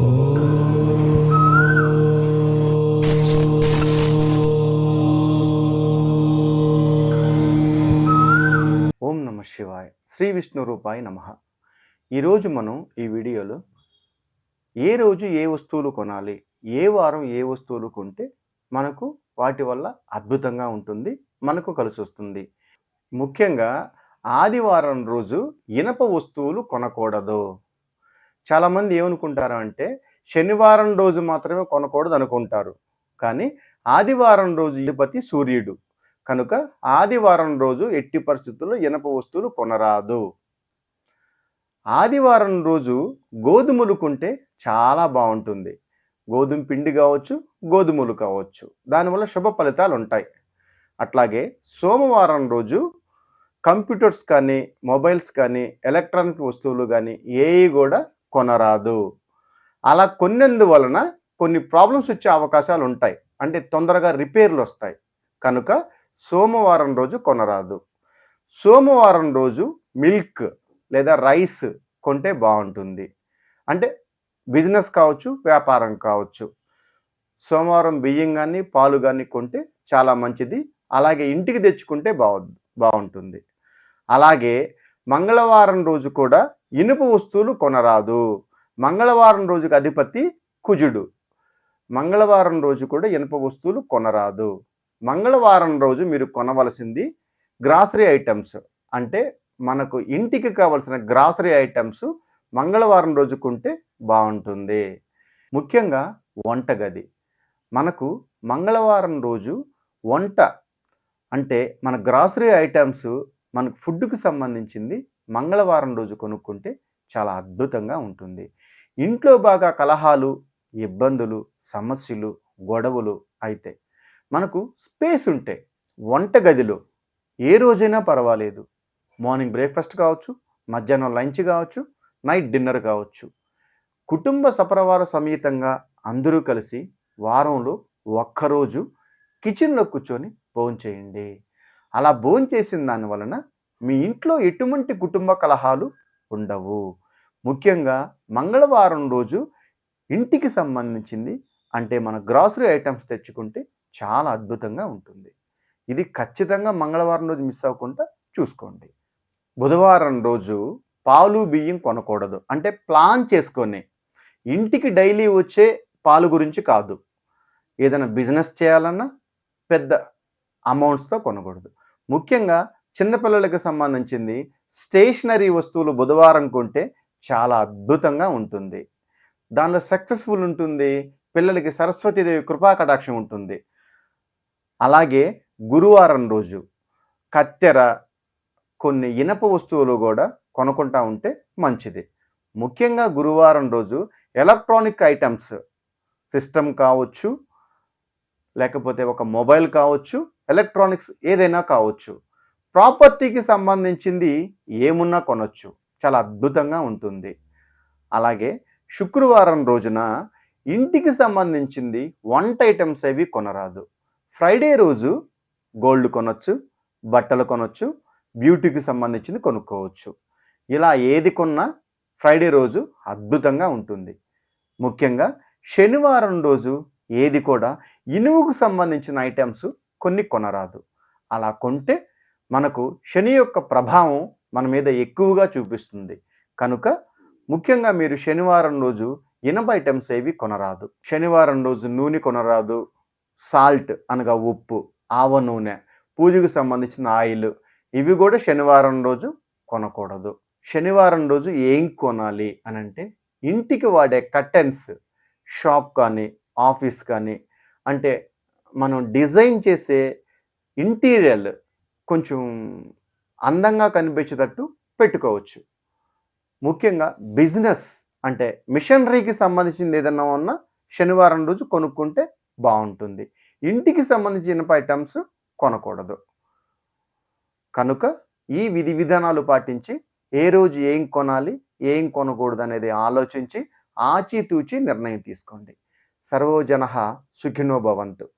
ఓం నమ శివాయ. శ్రీ విష్ణు రూపాయ నమ. ఈరోజు మనం ఈ వీడియోలో ఏ రోజు ఏ వస్తువులు కొనాలి ఏ వారం ఏ వస్తువులు కొంటే మనకు వాటి వల్ల అద్భుతంగా ఉంటుంది మనకు కలిసి వస్తుంది. ముఖ్యంగా ఆదివారం రోజు ఇనప వస్తువులు కొనకూడదు. చాలామంది ఏమనుకుంటారు అంటే శనివారం రోజు మాత్రమే కొనకూడదు అనుకుంటారు. కానీ ఆదివారం రోజు అధిపతి సూర్యుడు. కనుక ఆదివారం రోజు ఎట్టి పరిస్థితుల్లో ఇనప వస్తువులు కొనరాదు. ఆదివారం రోజు గోధుమలు కొంటే చాలా బాగుంటుంది. గోధుమ పిండి కావచ్చు గోధుమలు కావచ్చు. దానివల్ల శుభ ఫలితాలు ఉంటాయి. అట్లాగే సోమవారం రోజు కంప్యూటర్స్ కానీ మొబైల్స్ కానీ ఎలక్ట్రానిక్ వస్తువులు కానీ ఏవి కూడా కొనరాదు. అలా కొన్నందువలన కొన్ని ప్రాబ్లమ్స్ వచ్చే అవకాశాలు ఉంటాయి. అంటే తొందరగా రిపేర్లు వస్తాయి. కనుక సోమవారం రోజు కొనరాదు. సోమవారం రోజు మిల్క్ లేదా రైస్ కొంటే బాగుంటుంది. అంటే బిజినెస్ కావచ్చు వ్యాపారం కావచ్చు. సోమవారం బియ్యం కానీ పాలు కానీ కొంటే చాలా మంచిది. అలాగే ఇంటికి తెచ్చుకుంటే బాగు బాగుంటుంది. అలాగే మంగళవారం రోజు కూడా ఇనుప వస్తువులు కొనరాదు. మంగళవారం రోజుకి అధిపతి కుజుడు. మంగళవారం రోజు కూడా ఇనుప వస్తువులు కొనరాదు. మంగళవారం రోజు మీరు కొనవలసింది గ్రాసరీ ఐటమ్స్. అంటే మనకు ఇంటికి కావలసిన గ్రాసరీ ఐటమ్స్ మంగళవారం రోజు కొంటే బాగుంటుంది. ముఖ్యంగా వంటగది మనకు మంగళవారం రోజు వంట అంటే మన గ్రాసరీ ఐటమ్స్ మనకు ఫుడ్కు సంబంధించింది మంగళవారం రోజు కొనుక్కుంటే చాలా అద్భుతంగా ఉంటుంది. ఇంట్లో బాగా కలహాలు ఇబ్బందులు సమస్యలు గొడవలు అయితే మనకు స్పేస్ ఉంటే వంటగదిలో ఏ రోజైనా పర్వాలేదు. మార్నింగ్ బ్రేక్ఫాస్ట్ కావచ్చు మధ్యాహ్నం లంచ్ కావచ్చు నైట్ డిన్నర్ కావచ్చు. కుటుంబ సపరవార సమేతంగా అందరూ కలిసి వారంలో ఒక్కరోజు కిచెన్లో కూర్చొని భోంచేయండి. అలా భోంచేసిన దాని వలన మీ ఇంట్లో ఎటువంటి కుటుంబ కలహాలు ఉండవు. ముఖ్యంగా మంగళవారం రోజు ఇంటికి సంబంధించింది అంటే మన గ్రాసరీ ఐటమ్స్ తెచ్చుకుంటే చాలా అద్భుతంగా ఉంటుంది. ఇది ఖచ్చితంగా మంగళవారం రోజు మిస్ అవ్వకుండా చూసుకోండి. బుధవారం రోజు పాలు బియ్యం కొనకూడదు. అంటే ప్లాన్ చేసుకొని ఇంటికి డైలీ వచ్చే పాలు గురించి కాదు. ఏదైనా బిజినెస్ చేయాలన్నా పెద్ద అమౌంట్స్తో కొనకూడదు. ముఖ్యంగా చిన్నపిల్లలకు సంబంధించింది స్టేషనరీ వస్తువులు బుధవారం కొంటే చాలా అద్భుతంగా ఉంటుంది. దానిలో సక్సెస్ఫుల్ ఉంటుంది పిల్లలకి సరస్వతీదేవి కృపా కటాక్షం ఉంటుంది. అలాగే గురువారం రోజు కత్తెర కొన్ని ఇనప వస్తువులు కూడా కొనుక్కుంటా ఉంటే మంచిది. ముఖ్యంగా గురువారం రోజు ఎలక్ట్రానిక్ ఐటమ్స్ సిస్టమ్ కావచ్చు లేకపోతే ఒక మొబైల్ కావచ్చు ఎలక్ట్రానిక్స్ ఏదైనా కావచ్చు. ప్రాపర్టీకి సంబంధించింది ఏమున్నా కొనొచ్చు. చాలా అద్భుతంగా ఉంటుంది. అలాగే శుక్రవారం రోజున ఇంటికి సంబంధించింది వంట ఐటమ్స్ అవి కొనరాదు. ఫ్రైడే రోజు గోల్డ్ కొనొచ్చు బట్టలు కొనొచ్చు బ్యూటీకి సంబంధించింది కొనుక్కోవచ్చు. ఇలా ఏది కొన్నా ఫ్రైడే రోజు అద్భుతంగా ఉంటుంది. ముఖ్యంగా శనివారం రోజు ఏది కూడా ఇనువుకు సంబంధించిన ఐటమ్స్ కొన్ని కొనరాదు. అలా కొంటే మనకు శని యొక్క ప్రభావం మన మీద ఎక్కువగా చూపిస్తుంది. కనుక ముఖ్యంగా మీరు శనివారం రోజు ఇనప ఐటమ్స్ ఏవి కొనరాదు. శనివారం రోజు నూనె కొనరాదు. సాల్ట్ అనగా ఉప్పు ఆవ నూనె పూజకు సంబంధించిన ఆయిల్ ఇవి కూడా శనివారం రోజు కొనకూడదు. శనివారం రోజు ఏం కొనాలి అని అంటే ఇంటికి వాడే కర్టెన్స్ షాప్ కానీ ఆఫీస్ కానీ అంటే మనం డిజైన్ చేసే ఇంటీరియర్ కొంచెం అందంగా కనిపించేటట్టు పెట్టుకోవచ్చు. ముఖ్యంగా బిజినెస్ అంటే మిషనరీకి సంబంధించింది ఏదన్నా ఉన్నా శనివారం రోజు కొనుక్కుంటే బాగుంటుంది. ఇంటికి సంబంధించిన ఐటమ్స్ కొనకూడదు. కనుక ఈ విధి విధానాలు పాటించి ఏ రోజు ఏం కొనాలి ఏం కొనకూడదు అనేది ఆలోచించి ఆచితూచి నిర్ణయం తీసుకోండి. సర్వోజన సుఖినో భవంతు.